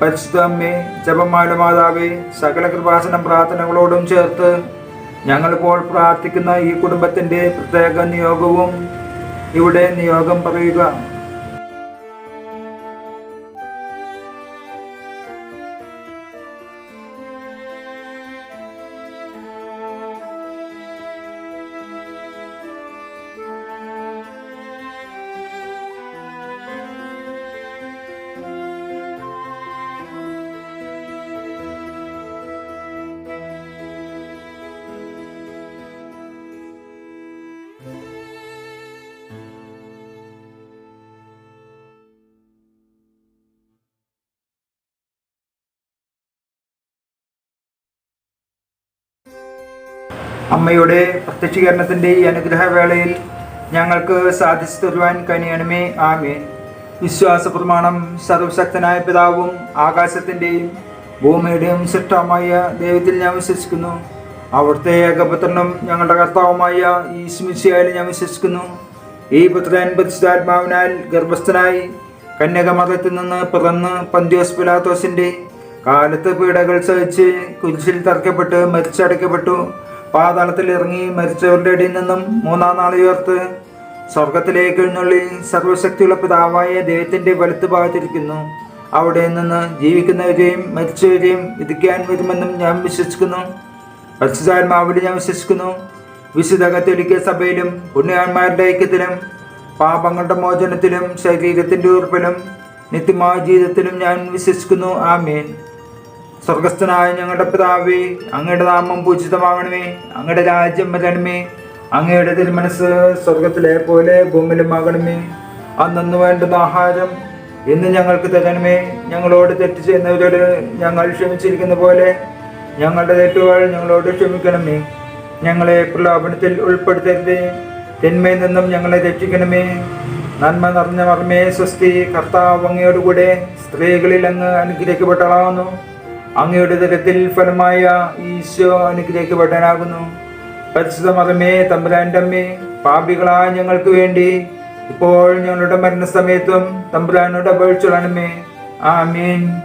പരിശുദ്ധ അമ്മേ ജപമാല മാതാവേ സകല കൃപാസനം പ്രാർത്ഥനകളോടും ചേർത്ത് ഞങ്ങളിപ്പോൾ പ്രാർത്ഥിക്കുന്ന ഈ കുടുംബത്തിന്റെ പ്രത്യേക നിയോഗവും ഇവിടെ നിയോഗം പറയുക. അമ്മയുടെ പ്രത്യക്ഷീകരണത്തിന്റെ ഈ അനുഗ്രഹവേളയിൽ ഞങ്ങൾക്ക് സാധിച്ചു തരുവാൻ കനിയണമേ. ആമേൻ. വിശ്വാസ പ്രമാണം സർവശക്തനായ പിതാവും ആകാശത്തിന്റെയും ഭൂമിയുടെയും സൃഷ്ടമായ ദൈവത്തിൽ ഞാൻ വിശ്വസിക്കുന്നു. അവിടുത്തെ ഏകപുത്രനും ഞങ്ങളുടെ കർത്താവുമായ ഈ ഞാൻ വിശ്വസിക്കുന്നു. ഈ പുത്രൻ പരിശുദ്ധാത്മാവിനാൽ ഗർഭസ്ഥനായി കന്യകമതത്തിൽ നിന്ന് പിറന്ന് പന്തിയോസ് പിലാത്തോസിന്റെ കാലത്ത് പീഡകൾ സഹിച്ച് കുരിശിൽ തറക്കപ്പെട്ട് മരിച്ചടയ്ക്കപ്പെട്ടു. പാതാളത്തിൽ ഇറങ്ങി മരിച്ചവരുടെ ഇടയിൽ നിന്നും മൂന്നാം നാൾ ഉയർത്ത് സ്വർഗത്തിലേക്ക് എഴുന്നള്ളി സർവശക്തിയുള്ള പിതാവായ ദൈവത്തിന്റെ വലത്ത് ഭാഗത്തിരിക്കുന്നു. അവിടെ നിന്ന് ജീവിക്കുന്നവരെയും മരിച്ചവരെയും വിധിക്കാൻ വരുമെന്നും ഞാൻ വിശ്വസിക്കുന്നു. പരിശുദ്ധാത്മാവിൽ ഞാൻ വിശ്വസിക്കുന്നു. വിശുദ്ധ കത്തോലിക്ക സഭയിലും പുണ്യാന്മാരുടെ ഐക്യത്തിലും പാപങ്ങളുടെ മോചനത്തിലും ശരീരത്തിന്റെ ഉറപ്പിലും നിത്യമായ ജീവിതത്തിലും ഞാൻ വിശ്വസിക്കുന്നു. ആമേൻ. സ്വർഗസ്ഥനായ ഞങ്ങളുടെ പിതാവേ അങ്ങയുടെ നാമം പൂജിതമാകണമേ അങ്ങയുടെ രാജ്യം വരണമേ അങ്ങയുടെ തിരുമനസ് സ്വർഗത്തിലെ പോലെ ഭൂമിയിലും ആകണമേ. അന്നു വേണ്ടുന്ന ആഹാരം ഇന്ന് ഞങ്ങൾക്ക് തരണമേ. ഞങ്ങളോട് തെറ്റ് ചെയ്യുന്നവരോട് ഞങ്ങൾ ക്ഷമിച്ചിരിക്കുന്ന പോലെ ഞങ്ങളുടെ തെറ്റുകൾ ഞങ്ങളോട് ക്ഷമിക്കണമേ. ഞങ്ങളെ പ്രലോഭനത്തിൽ ഉൾപ്പെടുത്തരുതേ. തിന്മയിൽ നിന്നും ഞങ്ങളെ രക്ഷിക്കണമേ. നന്മ നിറഞ്ഞ മർമ്മേ സ്വസ്തി കർത്താവ് അങ്ങയോടുകൂടെ സ്ത്രീകളിൽ അങ്ങ് അനുഗ്രഹിക്കപ്പെട്ടളാവുന്നു അങ്ങയുടെ തരത്തിൽ ഫലമായ ഈശോ അനുഗ്രഹിക്കപ്പെട്ടനാകുന്നു പരിശുദ്ധ മതമേ തമ്പുരാന്റെ അമ്മേ പാപികളായ ഞങ്ങൾക്ക് വേണ്ടി ഇപ്പോൾ ഞങ്ങളുടെ മരണസമയത്തും തമ്പുരാനോട് അപേക്ഷിച്ചോളണമേ. ആമീൻ.